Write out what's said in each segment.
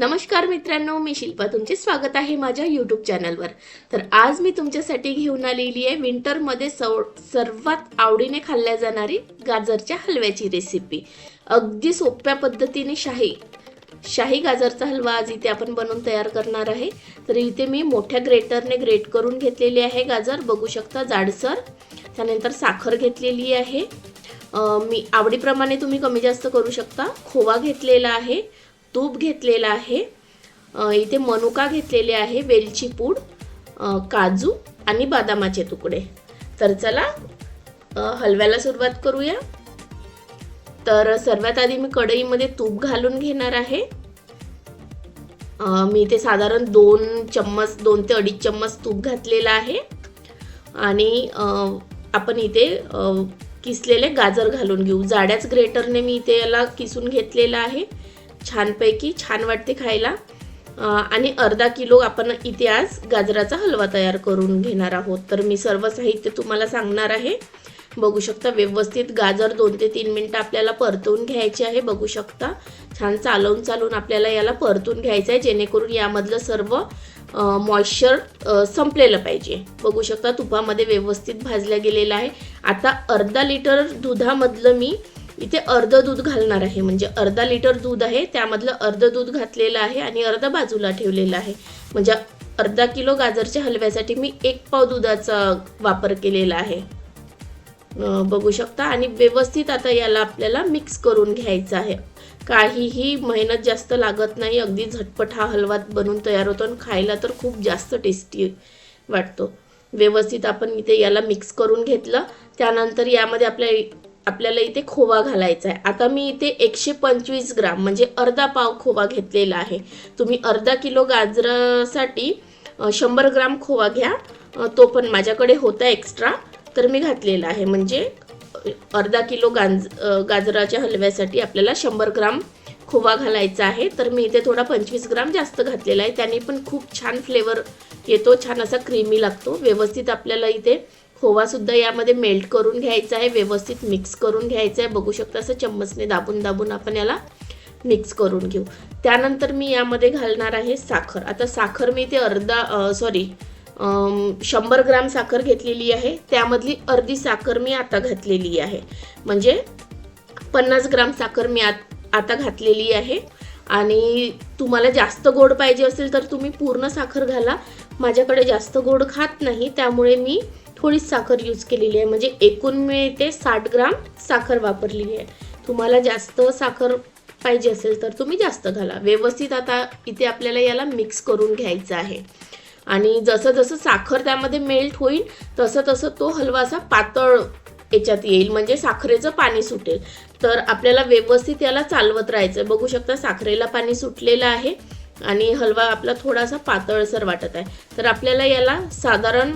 नमस्कार मित्रांनो मी शिल्पा. तुमचे स्वागत आहे माझ्या यूट्यूब चॅनलवर तर आज मी तुमच्यासाठी घेऊन आलेली आहे विंटरमध्ये सव सर्वात आवडीने खाल्ल्या जाणारी गाजरच्या हलव्याची रेसिपी अगदी सोप्या पद्धतीने शाही शाही गाजरचा हलवा आज इथे आपण बनवून तयार करणार आहे. तर इथे मी मोठ्या ग्रेटरने ग्रेट करून घेतलेली आहे गाजर. बघू शकता जाडसर त्यानंतर साखर घेतलेली आहे. मी आवडीप्रमाणे तुम्ही कमी जास्त करू शकता. खोवा घेतलेला आहे. तूप घेतलेला आहे. इथे मनुका घेतलेले आहे वेलची पूड काजू आणि बदामाचे तुकडे. तर चला हलव्याला सुरुवात करूया. तर सर्वात आधी मी कढईमध्ये तूप घालून घेणार आहे. मी इथे साधारण दोन चम्मच दोन ते अडीच चम्मच तूप घातलेलं आहे. आणि आपण इथे किसलेले गाजर घालून घेऊ. जाड्याच ग्रेटरने मी इथे याला किसून घेतलेलं आहे. छानपैकी छान वाटते खायला. आणि अर्धा किलो आपण इथे आज गाजराचा हलवा तयार करून घेणार आहोत. तर मी सर्व साहित्य तुम्हाला सांगणार आहे. बघू शकता व्यवस्थित गाजर दोन ते तीन मिनटं आपल्याला परतवून घ्यायचे आहे. बघू शकता छान चालवून चालवून आपल्याला याला परतून घ्यायचं आहे जेणेकरून यामधलं सर्व मॉइश्चर संपलेलं पाहिजे. बघू शकता तुपामध्ये व्यवस्थित भाजल्या गेलेलं आहे. आता अर्धा लिटर दुधामधलं मी इथे अर्ध दूध घालणार आहे. म्हणजे अर्धा लिटर दूध आहे. त्यामधलं अर्ध दूध घातलेलं आहे आणि अर्ध बाजूला ठेवलेलं आहे. म्हणजे अर्धा किलो गाजरच्या हलव्यासाठी मी एक पाव दुधाचा वापर केलेला आहे. बघू शकता. आणि व्यवस्थित आता याला आपल्याला मिक्स करून घ्यायचं आहे. काहीही मेहनत जास्त लागत नाही. अगदी झटपट हा हलवा बनून तयार होतो आणि खायला तर खूप जास्त टेस्टी वाटतो. व्यवस्थित आपण इथे याला मिक्स करून घेतलं. त्यानंतर यामध्ये आपल्या आपल्याला इथे खोवा घालायचा आहे. आता मी इथे एकशे पंचवीस ग्राम म्हणजे अर्धा पाव खोवा घेतलेला आहे. तुम्ही अर्धा किलो गाजरासाठी शंभर ग्राम खोवा घ्या. तो पण माझ्याकडे होता एक्स्ट्रा तर मी घातलेला आहे. म्हणजे अर्धा किलो गांज गाजराच्या हलव्यासाठी आपल्याला शंभर ग्राम खोवा घालायचा आहे. तर मी इथे थोडा पंचवीस ग्राम जास्त घातलेला आहे. त्याने पण खूप छान फ्लेवर येतो. छान असा क्रीमी लागतो. व्यवस्थित आपल्याला इथे खोवा सुद्धा यामध्ये मेल्ट करून घ्यायचा आहे व्यवस्थित मिक्स करून घ्यायचं आहे. बघू शकता असं चम्मचने दाबून दाबून आपण याला मिक्स करून घेऊ. त्यानंतर मी यामध्ये घालणार आहे साखर. आता साखर मी ते अर्धा सॉरी शंभर ग्राम साखर घेतलेली आहे. त्यामधली अर्धी साखर मी आता घातलेली आहे. म्हणजे पन्नास ग्राम साखर मी आत आता घातलेली आहे. आणि तुम्हाला जास्त गोड पाहिजे असेल तर तुम्ही पूर्ण साखर घाला. माझ्याकडे जास्त गोड खात नाही त्यामुळे मी थोडी साखर यूज केलेली आहे. म्हणजे एकूण मी साठ ग्राम साखर वापरलेली आहे. तुम्हाला जास्त साखर पाहिजे असेल तर तुम्ही जास्त घाला. व्यवस्थित आता इथे आपल्याला याला मिक्स करून घ्यायचं आहे. आणि जसं जसं साखर त्यामध्ये मेल्ट होईल तसं तसं तो हलवा असा पातळ याच्यात येईल. म्हणजे साखरेचं पाणी सुटेल. तर आपल्याला व्यवस्थित याला चालवत राहायचं बघू शकता साखरेला पाणी सुटलेलं आहे आणि हलवा आपला थोडासा पातळसर वाटत आहे. तर आपल्याला याला साधारण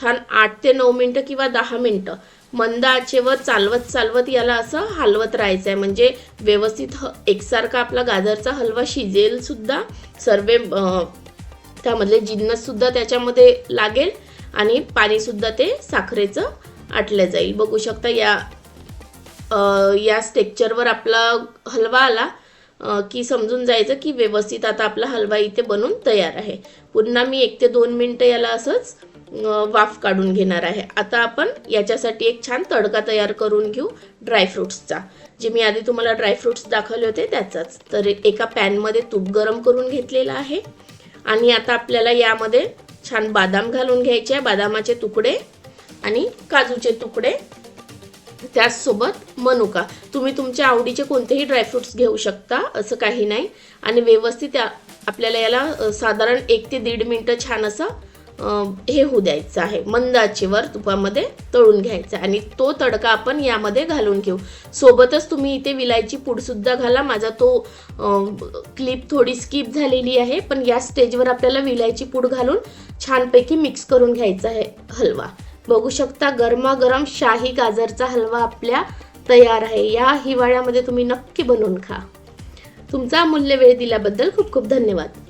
छान आठ ते नऊ मिनटं किंवा दहा मिनटं मंद आचेवर चालवत चालवत याला असं हलवत राहायचं आहे म्हणजे व्यवस्थित ह एकसारखा आपला गाजरचा हलवा शिजेल सुद्धा. सर्व त्यामधले जिन्नससुद्धा त्याच्यामध्ये लागेल आणि पाणीसुद्धा ते साखरेचं आटलं जाईल. बघू शकता या अ, या स्टेक्चरवर आपला हलवा आला की समजून जायचं की व्यवस्थित आता आपला हलवा इथे बनून तयार आहे. पुन्हा मी एक ते दोन मिनटं याला असंच वाफ काढून घेणार आहे. आता आपण याच्यासाठी एक छान तडका तयार करून घेऊ ड्रायफ्रुट्सचा जे मी आधी तुम्हाला ड्रायफ्रुट्स दाखवले होते त्याचाच. तर एका पॅनमध्ये तूप गरम करून घेतलेलं आहे. आणि आता आपल्याला यामध्ये छान बादाम घालून घ्यायचे आहे. बदामाचे तुकडे आणि काजूचे तुकडे. त्याचसोबत मनुका तुम्ही तुमच्या आवडीचे कोणतेही ड्रायफ्रुट्स घेऊ शकता असं काही नाही. आणि व्यवस्थित आपल्याला याला साधारण एक ते दीड मिनटं छान असं हे होऊ द्यायचं आहे. मंद आचेवर तुपामध्ये तळून घ्यायचं आहे. आणि तो तडका आपण यामध्ये घालून घेऊ. सोबतच तुम्ही इथे विलायची पूडसुद्धा घाला. माझा तो क्लिप थोडी स्किप झालेली आहे पण या स्टेजवर आपल्याला विलायची पूड घालून छानपैकी मिक्स करून घ्यायचा आहे हलवा. बघू शकता गरमागरम शाही गाजरचा हलवा आपल्या तयार आहे. या हिवाळ्यामध्ये तुम्ही नक्की बनवून खा. तुमचा अमूल्य वेळ दिल्याबद्दल खूप खूप धन्यवाद.